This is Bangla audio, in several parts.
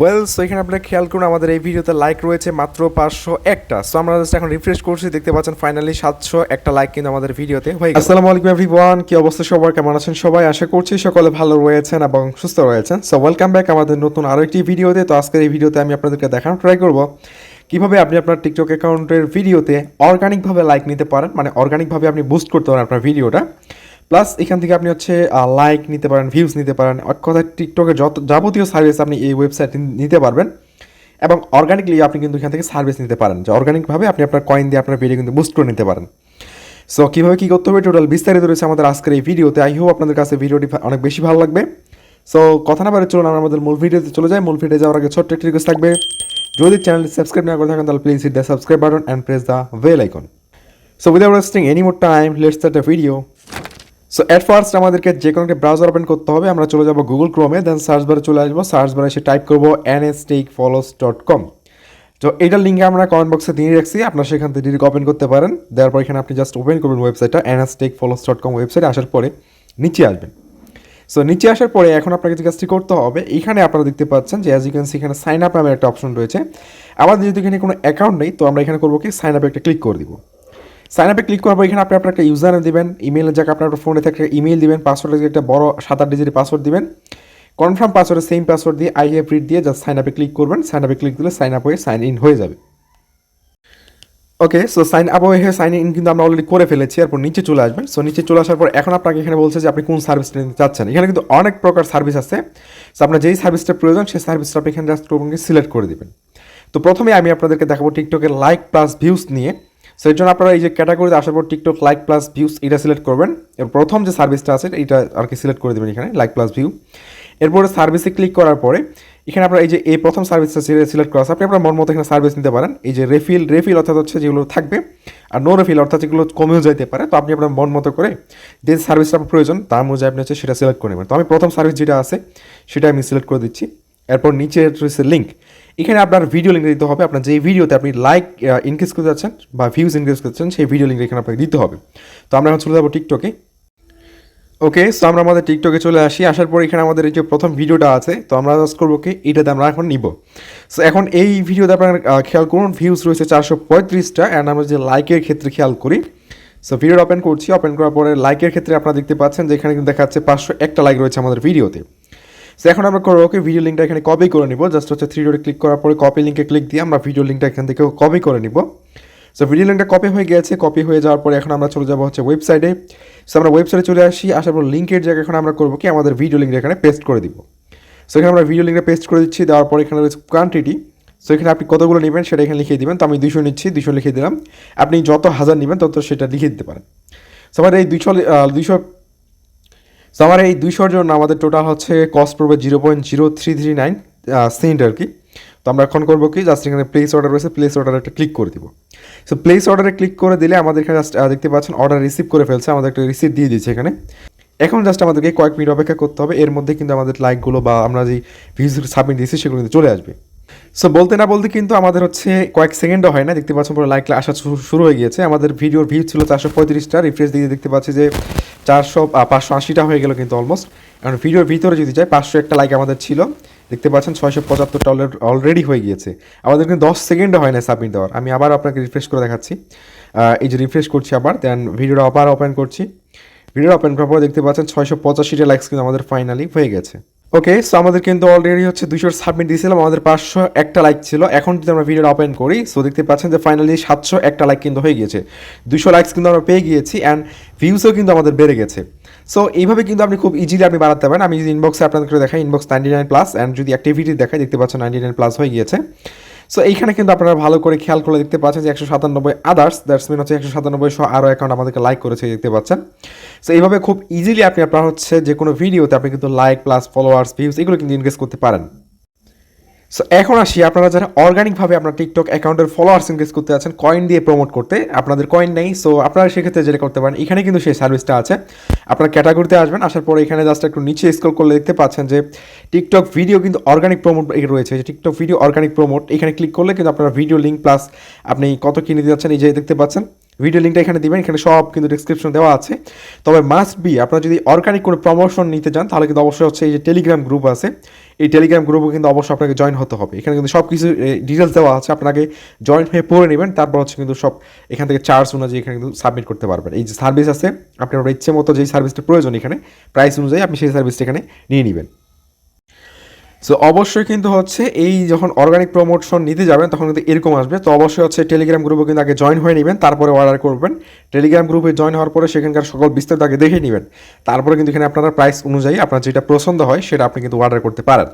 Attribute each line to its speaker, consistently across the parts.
Speaker 1: ওয়েল সো এখানে আপনারা খেয়াল করুন, আমাদের এই ভিডিওতে লাইক রয়েছে মাত্র পাঁচশো একটা। সো আমরা জাস্ট এখন রিফ্রেশ করছি, দেখতে পাচ্ছেন ফাইনালি সাতশো একটা লাইক কিন্তু আমাদের ভিডিওতে হয়ে আসসালামু আলাইকুম এভরিওয়ান কি অবস্থা সবার? কেমন আছেন সবাই? আশা করছি সকলে ভালো রয়েছেন এবং সুস্থ রয়েছেন। সো ওয়েলকাম ব্যাক আমাদের নতুন আরও একটি ভিডিওতে। তো আজকের এই ভিডিওতে আমি আপনাদেরকে দেখানোর ট্রাই করব কীভাবে আপনি আপনার টিকটক অ্যাকাউন্টের ভিডিওতে অর্গানিকভাবে লাইক নিতে পারেন। মানে অর্গানিকভাবে আপনি বুস্ট করতে পারেন আপনার ভিডিওটা। প্লাস এখান থেকে আপনি হচ্ছে লাইক নিতে পারেন ভিউজ নিতে পারেন। এক কথায় টিকটকের যত, যাবতীয় সার্ভিস আপনি এই ওয়েবসাইট নিতে পারবেন। এবং অর্গানিকলি আপনি কিন্তু এখান থেকে সার্ভিস নিতে পারেন। যে অর্গানিকভাবে আপনি আপনার কয়েন দিয়ে আপনার ভিডিও কিন্তু বুস্ট করে নিতে পারেন। সো কীভাবে কী করতে হবে? টোটাল বিস্তারিত রয়েছে আমাদের আজকের এই ভিডিওতে আই হোপ আপনাদের কাছে ভিডিওটি অনেক বেশি ভালো লাগবে। সো কথা না বারে চলুন, আমরা আমাদের মূল ভিডিওতে চলে যাই। মূল ভিডিও যাওয়ার আগে ছোট্ট একটি রিকোয়েস্ট থাকবে। যদি চ্যানেলটি সাবস্ক্রাইব না করে থাকেন, তাহলে please hit the subscribe button and press the bell icon so without wasting any more time let's start the video so at first আমাদেরকে যে কোনো একটা ব্রাউজার ওপেন করতে হবে, আমরা চলে যাব গুগল ক্রোমে দেন সার্চ বারে চলে আসব সার্চ বারে এসে টাইপ করব N S tech follows dot com তো এটার লিঙ্কে আমরা কমেন্ট বক্সে দিয়ে রাখছি, আপনার সেখান থেকে ডিরেক্ট ওপেন করতে পারেন। দেওয়ার পর এখানে আপনি জাস্ট ওপেন করবেন ওয়েবসাইটটা N S tech follows dot com ওয়েবসাইটে আসার পরে নিচে আসবেন। সো নিচে আসার পরে এখন আপনাকে যে কাজটি করতে হবে, এখানে আপনারা দেখতে পাচ্ছেন যে অ্যাজ ইউ ক্যান সি এখানে সাইন আপ নামের একটা অপশন রয়েছে। আমাদের যদি এখানে কোনো অ্যাকাউন্ট নেই, তো আমরা এখানে করব কি সাইন আপে একটা ক্লিক করে দিব। সাইন আপে ক্লিক করব এখানে আপনি আপনার একটা ইউজার দিবেন ইমেলের জায়গায় আপনার ফোনে থেকে ইমেল দিবেন পাসওয়ার্ডের একটা বড় সাত আট ডিজিটের পাসওয়ার্ড দিবেন। কনফার্ম পাসওয়ার্ডের সেম পাসওয়ার্ড দিয়ে আই হ্যাভ রিড দিয়ে জাস্ট সাইন আপে ক্লিক করবেন সাইন আপে ক্লিক দিলে সাইন আপ হয়ে সাইন ইন হয়ে যাবে। ওকে সো সাইন আপ হয়ে সাইন ইন কিন্তু আমরা অলরেডি করে ফেলেছি, এরপর নিচে চলে আসবেন। সো নিচে চলে আসার পর এখন আপনাকে এখানে বলছে যে আপনি কোন সার্ভিসটা নিতে চাচ্ছেন। এখানে কিন্তু অনেক প্রকার সার্ভিস আছে। সো আপনার যেই সার্ভিসটা প্রয়োজন, সেই সার্ভিসটা আপনি এখানে জাস্ট সিলেক্ট করে দেবেন। তো প্রথমে আমি আপনাদেরকে দেখাবো টিকটকের লাইক প্লাস ভিউজ নিয়ে। সো এর জন্য আপনারা এই যে ক্যাটাগরিতে আসার পর টিকটক লাইক প্লাস ভিউস এটা সিলেক্ট করবেন। এর প্রথম যে সার্ভিসটা আছে, এটা আর কি সিলেক্ট করে দেবেন এখানে লাইক প্লাস ভিউ এরপরে সার্ভিসে ক্লিক করার পরে, এখানে আপনারা এই যে এই প্রথম সার্ভিসটা সিলেক্ট করা আছে, আপনি আপনার মন মতো এখানে সার্ভিস নিতে পারেন। এই যে রেফিল রেফিল অর্থাৎ হচ্ছে যেগুলো থাকবে, আর নো রেফিল অর্থাৎ যেগুলো কমেও যেতে পারে, তো আপনি আপনার মন মতো করে যে সার্ভিসটা আপনার প্রয়োজন, তার অনুযায়ী আপনি হচ্ছে সেটা সিলেক্ট করে নেবেন। তো আমি প্রথম সার্ভিস যেটা আছে, সেটা আমি সিলেক্ট করে দিচ্ছি। এরপর নিচে রয়েছে লিঙ্ক এখানে আপনার ভিডিও লিঙ্ক দিতে হবে। আপনার যে ভিডিওতে আপনি লাইক ইনক্রিজ করতে যাচ্ছেন বা ভিউজ ইনক্রিজ করতে চাচ্ছেন সেই ভিডিও লিঙ্ক এখানে আপনাকে দিতে হবে। তো আমরা এখন চলে যাব টিকটকে ওকে সো আমরা আমাদের টিকটকে চলে আসি। আসার পর এখানে আমাদের এই যে প্রথম ভিডিওটা আছে, তো আমরা জাস্ট করব কি, এটাতে আমরা এখন নিব। সো এখন এই ভিডিওতে আপনার খেয়াল করুন ভিউজ রয়েছে চারশো পঁয়ত্রিশটা অ্যান্ড আমরা যে লাইকের ক্ষেত্রে খেয়াল করি সো ভিডিওটা ওপেন করছি। ওপেন করার পরে লাইকের ক্ষেত্রে আপনারা দেখতে পাচ্ছেন যে এখানে কিন্তু দেখাচ্ছে পাঁচশো একটা লাইক রয়েছে আমাদের ভিডিওতে সো এখন আমরা করব ওকে ভিডিও লিঙ্কটা এখানে কপি করে নিব। জাস্ট হচ্ছে থ্রি ডোরে ক্লিক করার পরে কপি লিঙ্কে ক্লিক দিয়ে আমরা ভিডিও লিঙ্কটা এখান থেকে কপি করে নিব। সো ভিডিও লিঙ্কটা কপি হয়ে গেছে। কপি হয়ে যাওয়ার পরে এখন আমরা চলে যাব হচ্ছে ওয়েবসাইটে সো আমরা ওয়েবসাইটে চলে আসি। আসার পর লিঙ্কের জায়গায় এখন আমরা করব কি আমাদের ভিডিও লিঙ্কটা এখানে পেস্ট করে দিব। সো এখানে আমরা ভিডিও লিঙ্কটা পেস্ট করে দিচ্ছি। দেওয়ার পর এখানে রয়েছে কোয়ান্টিটি সো এখানে আপনি কতগুলো নেবেন সেটা এখানে লিখে দিবেন। তো আমি দুশো নিচ্ছি দুশো লিখে দিলাম। আপনি যত হাজার নেবেন তত সেটা লিখে দিতে পারেন। সো আমার এই দুইশো দুইশো সো আমার এই দুইশোর জন্য আমাদের টোটাল হচ্ছে কস্ট পড়বে zero point zero three three nine cent আর কি। তো আমরা এখন করব কি? জাস্ট এখানে প্লেস অর্ডার রয়েছে প্লেস অর্ডারে একটা ক্লিক করে দিব। সো প্লেস অর্ডারে ক্লিক করে দিলে আমাদের এখানে জাস্ট দেখতে পাচ্ছেন অর্ডার রিসিভ করে ফেলছে, আমাদের একটা রিসিভ দিয়ে দিচ্ছে এখানে। এখন জাস্ট আমাদেরকে কয়েক মিনিট অপেক্ষা করতে হবে, এর মধ্যে কিন্তু আমাদের লাইকগুলো বা আমরা যে ভিউজ সাবমিট দিয়েছি সেগুলো কিন্তু চলে আসবে। সো বলতে না বলতে কিন্তু আমাদের হচ্ছে কয়েক সেকেন্ডও হয় না। দেখতে পাচ্ছেন পুরো লাইক আসা শুরু- হয়ে গিয়েছে। আমাদের ভিডিওর ভিউ ছিল চারশো পঁয়ত্রিশটা। রিফ্রেশ দিয়ে দেখতে পাচ্ছি যে চারশো পাঁচশো আশিটা হয়ে গেল কিন্তু অলমোস্ট এখন ভিডিওর ভিতরে যদি যাই, পাঁচশো একটা লাইক আমাদের ছিল। দেখতে পাচ্ছেন ছয়শো পঁচাত্তরটা অলরেডি হয়ে গিয়েছে। আমাদের কিন্তু দশ সেকেন্ডও হয় না সাবমিট দেওয়ার। আমি আবার আপনাকে রিফ্রেশ করে দেখাচ্ছি। এই যে রিফ্রেশ করছি আবার দেন ভিডিওটা আবার ওপেন করছি। ভিডিও ওপেন করার পরে দেখতে পাচ্ছেন ছয়শো পঁচাশিটা লাইকস কিন্তু আমাদের ফাইনালি হয়ে গেছে। ওকে সো আমাদের কিন্তু অলরেডি হচ্ছে দুশোর সাবমিট দিয়েছিলাম আমাদের পাঁচশো একটা লাইক ছিল। এখন যদি আমরা ভিডিওটা ওপেন করি সো দেখতে পাচ্ছেন যে ফাইনালি সাতশো একটা লাইক কিন্তু হয়ে গিয়েছে। দুশো লাইকস কিন্তু আমরা পেয়ে গিয়েছি অ্যান্ড ভিউসও কিন্তু আমাদের বেড়ে গেছে। সো এইভাবে কিন্তু আপনি খুব ইজিলি আপনি বাড়াতে পারেন। আমি যদি ইনবক্সে আপনাদেরকে দেখাই inbox ninety nine plus and যদি অ্যাক্টিভিটি দেখাই, দেখতে পাচ্ছেন নাইনটি নাইন প্লাস হয়ে গিয়েছে। সো এইখানে কিন্তু আপনারা ভালো করে খেয়াল করে দেখতে পাচ্ছেন যে একশো সাতানব্বই আদার্স দ্যাটস মিন হচ্ছে একশো সাতানব্বই শো আরও অ্যাকাউন্ট আমাদেরকে লাইক করেছে দেখতে পাচ্ছেন। সো এইভাবে খুব ইজিলি আপনি আপনার হচ্ছে যে কোনো ভিডিওতে আপনি কিন্তু লাইক প্লাস ফলোয়ার্স ভিউস এগুলো কিন্তু ইনক্রিজ করতে পারেন। সো এখন আসি, আপনারা যারা অর্গানিকভাবে আপনার টিকটক অ্যাকাউন্টের ফলোয়ার্স ইনক্রিজ করতে আছেন কয়েন দিয়ে প্রমোট করতে, আপনাদের কয়েন নেই সো আপনারা সেক্ষেত্রে যেটা করতে পারেন, এখানে কিন্তু সেই সার্ভিসটা আছে। আপনার ক্যাটাগরিতে আসবেন, আসার পরে এখানে জাস্ট একটু নিচে স্ক্রল করলে দেখতে পাচ্ছেন যে টিকটক ভিডিও কিন্তু অর্গানিক প্রমোট রয়েছে। যে টিকটক ভিডিও অর্গানিক প্রমোট এখানে ক্লিক করলে কিন্তু আপনার ভিডিও লিঙ্ক প্লাস আপনি কত কিনে দিতে যাচ্ছেন, এই যে দেখতে পাচ্ছেন। ভিডিও লিঙ্কটা এখানে দিবেন, এখানে সব কিন্তু ডিসক্রিপশন দেওয়া আছে। তবে মাস্ট বি আপনারা যদি অর্গানিক কোনো প্রমোশন নিতে চান, তাহলে কিন্তু অবশ্যই হচ্ছে এই যে টেলিগ্রাম গ্রুপ আছে। এই টেলিগ্রাম গ্রুপে কিন্তু অবশ্যই আপনাকে জয়েন হতে হবে। এখানে কিন্তু সব কিছু ডিটেলস দেওয়া আছে। আপনাকে জয়েন হয়ে পড়ে নেবেন, তারপর হচ্ছে কিন্তু সব এখান থেকে চার্জ অনুযায়ী এখানে কিন্তু সাবমিট করতে পারবেন। এই যে সার্ভিস আছে, আপনার ইচ্ছে মতো যেই সার্ভিসটা প্রয়োজন এখানে প্রাইস অনুযায়ী আপনি সেই সার্ভিসটা এখানে নিয়ে নেবেন। সো অবশ্যই কিন্তু হচ্ছে এই যখন অর্গানিক প্রমোশন নিতে যাবেন, তখন কিন্তু এরকম আসবে। তো অবশ্যই হচ্ছে টেলিগ্রাম গ্রুপে কিন্তু আগে জয়েন হয়ে নেবেন, তারপরে অর্ডার করবেন। টেলিগ্রাম গ্রুপে জয়েন হওয়ার পরে সেখানকার সকল বিস্তারিত আগে দেখে নেবেন। তারপরে কিন্তু এখানে আপনারা প্রাইস অনুযায়ী আপনার যেটা পছন্দ হয়, সেটা আপনি কিন্তু অর্ডার করতে পারেন।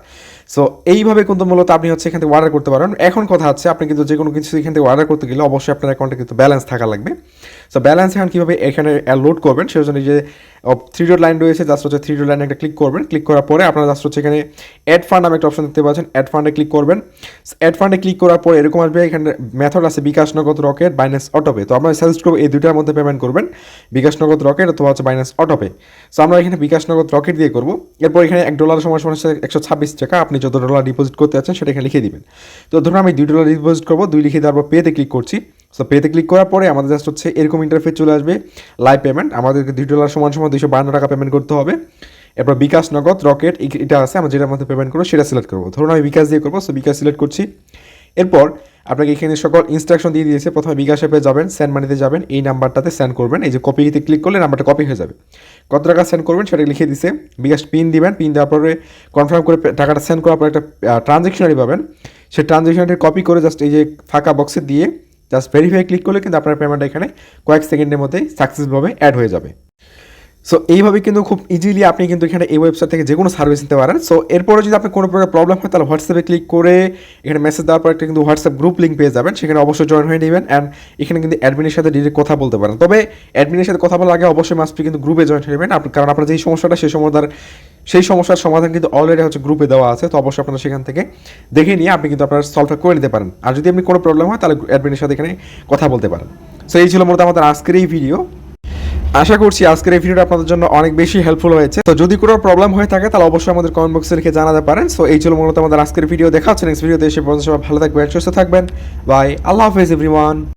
Speaker 1: সো এইভাবে কিন্তু মূলত আপনি হচ্ছে এখান থেকে অর্ডার করতে পারেন। এখন কথা হচ্ছে, আপনি কিন্তু যে কোনো কিছু এখান থেকে অর্ডার করতে গেলে অবশ্যই আপনার অ্যাকাউন্টে কিন্তু ব্যালেন্স থাকা লাগবে। সো ব্যালেন্স এখন কীভাবে এখানে লোড করবেন সেই জন্য যে থ্রি ডট লাইন রয়েছে জাস্ট হচ্ছে থ্রি ডট লাইনে একটা ক্লিক করবেন। ক্লিক করার পরে আপনারা জাস্ট হচ্ছে এখানে অ্যাড ফান্ড নামে একটা অপশন দেখতে পাচ্ছেন। অ্যাড ফান্ডে ক্লিক করবেন। অ্যাড ফান্ডে ক্লিক করার পরে এরকম আসবে, এখানে মেথড আছে বিকাশ নগদ রকেট বাইন্যান্স অটোপে তো আমরা সাজেস্ট করব এই দুইটার মধ্যে পেমেন্ট করবেন, বিকাশ নগদ রকেট অথবা হচ্ছে বাইন্যান্স অটোপে সো আমরা এখানে বিকাশ নগদ রকেট দিয়ে করব। এরপর এখানে এক ডলার সময় সময় একশো ছাব্বিশ টাকা। আপনি যত ডলার ডিপোজিট করতে যাচ্ছেন সেটা এখানে লিখে দিবেন। তো ধরুন আমি দুই ডলার ডিপোজিট করব, দুই লিখে দেওয়ার পর পেতে ক্লিক করছি। সো পেতে ক্লিক করার পরে আমাদের জাস্ট হচ্ছে এরকম ইন্টারফেস চলে আসবে লাইভ পেমেন্ট আমাদেরকে দুই ডলার সমান সমান দুশো বান্ন টাকা পেমেন্ট করতে হবে। এরপর বিকাশ নগদ রকেট এটা আছে, আমরা যেটার মধ্যে পেমেন্ট করব সেটা সিলেক্ট করব। ধরুন আমি বিকাশ দিয়ে করব সো বিকাশ সিলেক্ট করছি। এরপর আপনাকে এখানে সকল ইনস্ট্রাকশন দিয়ে দিয়েছে। প্রথমে বিকাশ অ্যাপে যাবেন সেন্ড মানিতে যাবেন, এই নাম্বারটাতে সেন্ড করবেন। এই যে কপিতে ক্লিক করলে নাম্বারটা কপি হয়ে যাবে। কত টাকা সেন্ড করবেন সেটা লিখে দিছে। বিকাশ পিন দিবেন পিন দেওয়ার পরে কনফার্ম করে টাকাটা সেন্ড করার পর একটা ট্রানজেকশনারি পাবেন। সেই ট্রানজেকশনটি কপি করে জাস্ট এই যে ফাঁকা বক্সে দিয়ে জাস্ট ভেরিফাই ক্লিক করলে কিন্তু আপনার পেমেন্টটা এখানে কয়েক সেকেন্ডের মধ্যেই সাকসেসভাবে অ্যাড হয়ে যাবে। সো এইভাবে কিন্তু খুব ইজিলি আপনি কিন্তু এখানে এই ওয়েবসাইট থেকে যে কোনো সার্ভিস নিতে পারেন। সো এরপরে যদি আপনার কোনো প্রকার প্রবলেম হয়, তাহলে হোয়াটসঅ্যাপে ক্লিক করে এখানে মেসেজ দেওয়ার পর একটা কিন্তু হোয়াটসঅ্যাপ গ্রুপ লিঙ্ক পেয়ে যাবেন। সেখানে অবশ্যই জয়েন হয়ে নেবেন অ্যান্ড এখানে কিন্তু অ্যাডমিনের সাথে ডিরেক্ট কথা বলতে পারেন। তবে অ্যাডমিনের সাথে কথা বলার আগে অবশ্যই মাস্ট কিন্তু গ্রুপে জয়েন হয়ে নেবেন। কারণ আপনার যেই সমস্যাটা, সেই সমস্যার সেই সমস্যার সমাধান কিন্তু অলরেডি হচ্ছে গ্রুপে দেওয়া আছে। তো অবশ্যই আপনারা সেখান থেকে দেখে নিয়ে আপনি কিন্তু আপনার সলভটা করে নিতে পারেন। আর যদি আপনি কোনো প্রবলেম হয়, তাহলে অ্যাডমিনের সাথে এখানে কথা বলতে পারেন। সো এই ছিল মূলত আমাদের আজকের এই ভিডিও আশা করছি আজকের এই ভিডিওটা আপনাদের জন্য অনেক বেশি হেল্পফুল হয়েছে। তো যদি কোনো প্রবলেম হয়ে থাকে, তাহলে অবশ্যই আমাদের কমেন্ট বক্সে লিখে জানাতে পারেন। সো এই ছিল মূলত আমাদের আজকের ভিডিও দেখা হচ্ছে নেক্সট ভিডিওতে এসে পর্যন্ত সবাই ভালো থাকবেন, সুস্থ থাকবেন। বাই আল্লাহ হাফেজ এভরিওয়ান